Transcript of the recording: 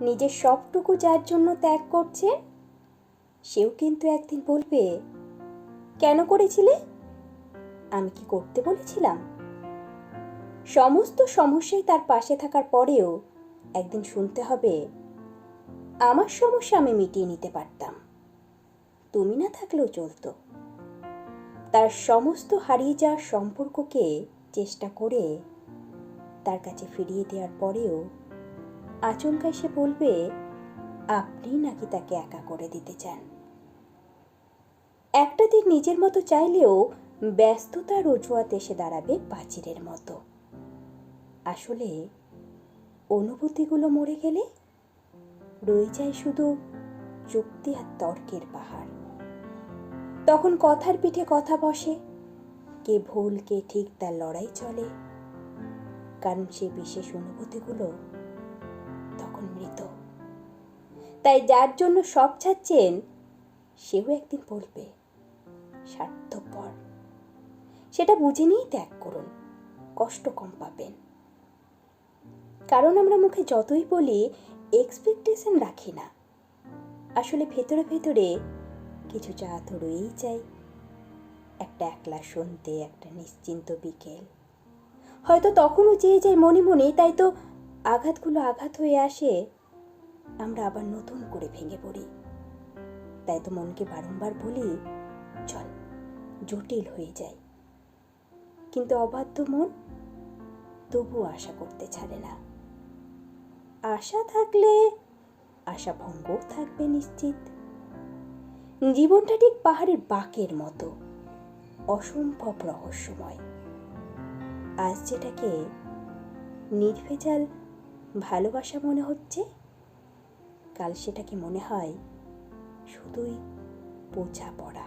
নিজের সবটুকু যার জন্য ত্যাগ করছে, সেও কিন্তু একদিন বলবে, কেন করেছিলে? আমি কি করতে বলেছিলাম? সমস্ত সমস্যায় তার পাশে থাকার পরেও একদিন শুনতে হবে, আমার সমস্যা আমি মিটিয়ে নিতে পারতাম। তুমি না থাকলেও চলতো। তার সমস্ত হারিয়ে যাওয়ার সম্পর্ককে চেষ্টা করে তার কাছে ফিরিয়ে দেওয়ার পরেও আচমকা সে বলবে, আপনি নাকি তাকে একা করে দিতে চান? একটা দিন নিজের মতো চাইলেও ব্যস্ততার অজুহাত এসে দাঁড়াবে প্রাচীরের মতো। আসলে অনুভূতিগুলো মরে গেলে রয়ে যায় শুধু যুক্তি আর তর্কের পাহাড়। তখন কথার পিঠে কথা বসে, কে ভুল, কে ঠিক তার লড়াই চলে। কারণ সে বিশেষ অনুভূতিগুলো তাই যার জন্য সব ছাড়ছেন সেও একদিন বলবে, স্বার্থপর। সেটা বুঝে নিয়েই ত্যাগ করুন, কষ্ট কম পাবেন। কারণ আমরা মুখে যতই বলি এক্সপেকটেশন রাখি না। আসলে ভেতরে ভেতরে কিছু চা তো রয়েই চাই একটা একলা শুনতে, একটা নিশ্চিন্ত বিকেল। হয়তো তখনও চেয়ে যাই মনে মনে, তাই তো আঘাতগুলো আঘাত হয়ে আসে। আমরা আবার নতুন করে ভেঙে পড়ি। তাই তো মনকে বারংবার বলি, চল, জটিল হয়ে যায় কিন্তু অবাধ্য মন তবুও আশা করতে ছাড়ে না। আশা থাকলে আশা ভঙ্গও থাকবে নিশ্চিত। জীবনটা ঠিক পাহাড়ের বাঁকের মতো, অসম্ভব রহস্যময়। আজ যেটাকে নির্ভেজাল ভালোবাসা মনে হচ্ছে কাল সেটাকে মনে হয়? শুধুই বোঝা পড়া।